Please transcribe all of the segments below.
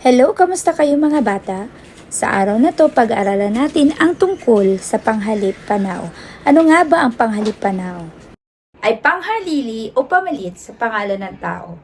Hello, kamusta kayo mga bata? Sa araw na to, pag-aaralan natin ang tungkol sa panghalip panao. Ano nga ba ang panghalip panao? Ay panghalili o pamalit sa pangalan ng tao.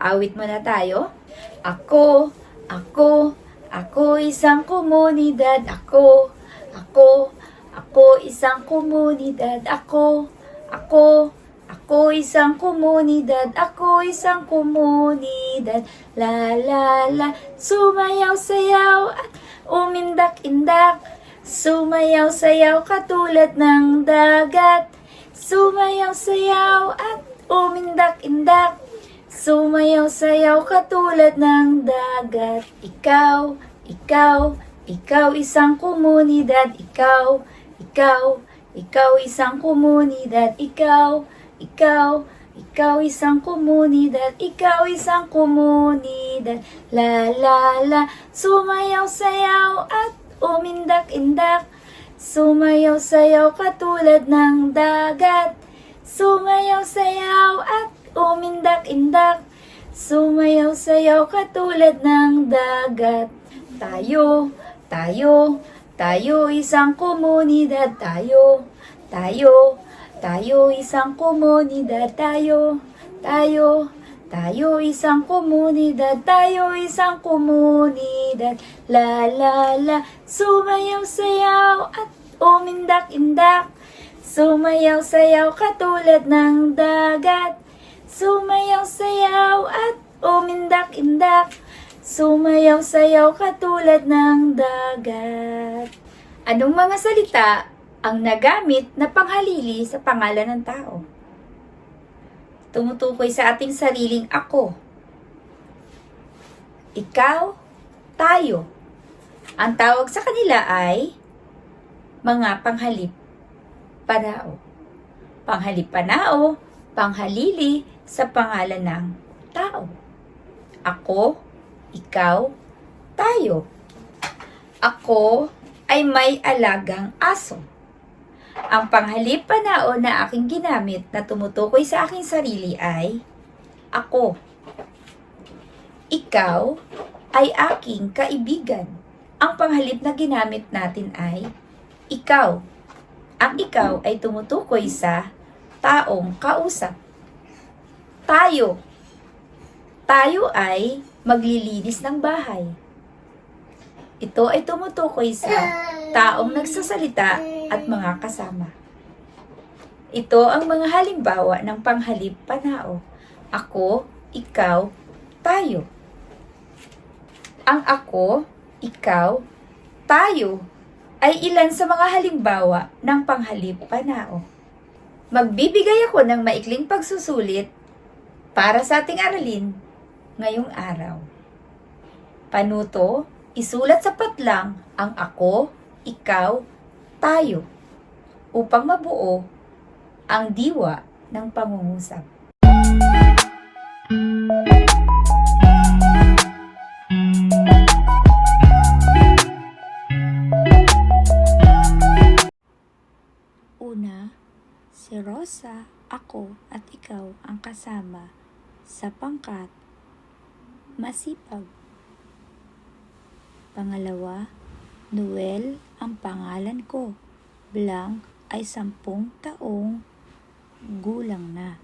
Awit muna tayo. Ako, ako, ako isang komunidad. Ako, ako, ako isang komunidad. Ako, ako, ako isang komunidad, ako isang komunidad. La la la, sumayaw-sayaw at umindak-indak. Sumayaw-sayaw katulad ng dagat. Sumayaw-sayaw at umindak-indak. Sumayaw-sayaw katulad ng dagat. Ikaw, ikaw, ikaw isang komunidad. Ikaw, ikaw, ikaw isang komunidad. Ikaw, ikaw, ikaw isang komunidad. Ikaw isang komunidad. La la la, sumayaw-sayaw at umindak-indak. Sumayaw-sayaw katulad ng dagat. Sumayaw-sayaw at umindak-indak. Sumayaw-sayaw katulad ng dagat. Tayo, tayo, tayo isang komunidad. Tayo, tayo, tayo isang komunidad. Tayo, tayo, tayo isang komunidad. Tayo isang komunidad. La la la, sumayaw-sayaw at umindak-indak. Sumayaw-sayaw katulad ng dagat. Sumayaw-sayaw at umindak-indak. Sumayaw-sayaw katulad ng dagat. Anong mga salita ang nagamit na panghalili sa pangalan ng tao? Tumutukoy sa ating sariling ako. Ikaw, tayo. Ang tawag sa kanila ay mga panghalip panao. Panghalip panao, panghalili sa pangalan ng tao. Ako, ikaw, tayo. Ako ay may alagang aso. Ang panghalip panao na aking ginamit na tumutukoy sa aking sarili ay ako. Ikaw ay aking kaibigan. Ang panghalip na ginamit natin ay ikaw. Ang ikaw ay tumutukoy sa taong kausap. Tayo. Tayo ay maglilinis ng bahay. Ito ay tumutukoy sa taong nagsasalita at mga kasama. Ito ang mga halimbawa ng panghalip panao. Ako, ikaw, tayo. Ang ako, ikaw, tayo ay ilan sa mga halimbawa ng panghalip panao. Magbibigay ako ng maikling pagsusulit para sa ating aralin ngayong araw. Panuto, isulat sa patlang ang ako, ikaw, tayo upang mabuo ang diwa ng pangungusap. Una, si Rosa, ako at ikaw ang kasama sa pangkat masipag. Pangalawa, Noel ang pangalan ko. Blank ay sampung taong gulang na.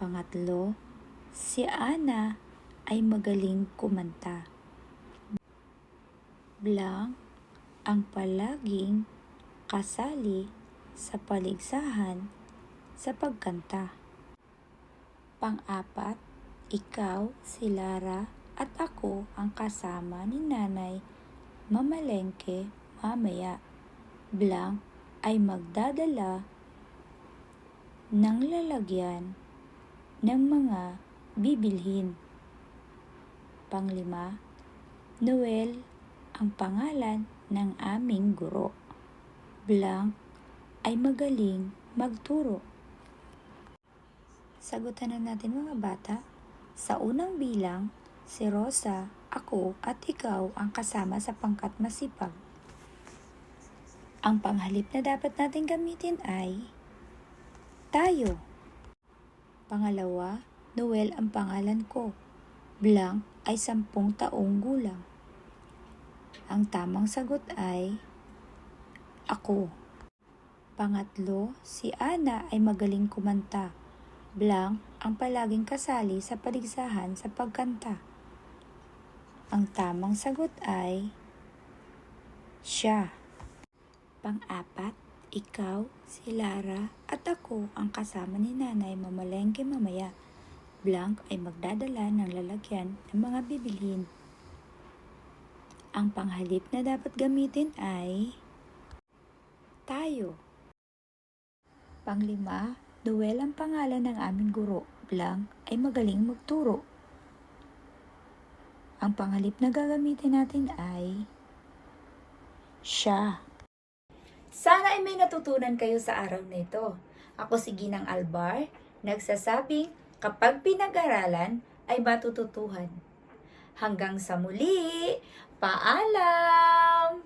Pangatlo, si Ana ay magaling kumanta. Blank ang palaging kasali sa paligsahan sa pagkanta. Pang-apat, ikaw, si Lara at ako ang kasama ni Nanay mamalengke mamaya. Blank ay magdadala ng lalagyan ng mga bibilhin. Panglima, Noel ang pangalan ng aming guro. Blank ay magaling magturo. Sagutan na natin mga bata. Sa unang bilang, si Rosa, ako at ikaw ang kasama sa pangkat masipag. Ang panghalip na dapat natin gamitin ay tayo. Pangalawa, Noel ang pangalan ko. Blank ay sampung taong gulang. Ang tamang sagot ay ako. Pangatlo, si Ana ay magaling kumanta. Blank ang palaging kasali sa paligsahan sa pagkanta. Ang tamang sagot ay siya. Pang-apat, ikaw, si Lara at ako ang kasama ni nanay mamalengke mamaya. Blank ay magdadala ng lalagyan ng mga bibilhin. Ang panghalip na dapat gamitin ay tayo. Panglima, Noel ang pangalan ng aming guro. Blank ay magaling magturo. Ang panghalip na gagamitin natin ay siya. Sana ay may natutunan kayo sa araw na ito. Ako si Ginang Albar, nagsasabing kapag pinag-aralan ay matututuhan. Hanggang sa muli, paalam!